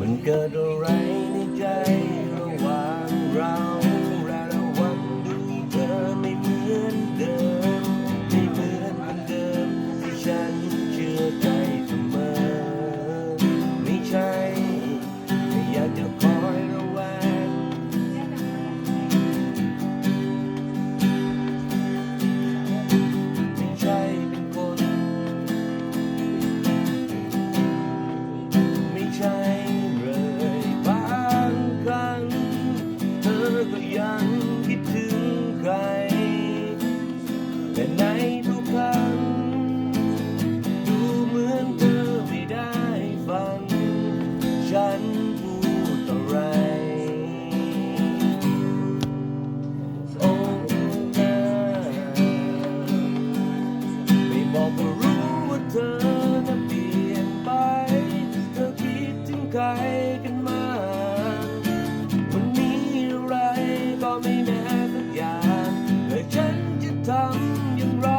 มันเกิดอะไรในใจ ก็ยังคิดถึงใคร แต่ในทุกครั้ง ดูเหมือนเธอไม่ได้ฟัง ฉันพูดอะไร โอ้นาไม่บอกก็รู้ว่าเธอนั้นเปลี่ยนไป เธอคิดถึงใครกันมาง ย่างแล้วฉันจะทำอย่างไร เธอได้แต่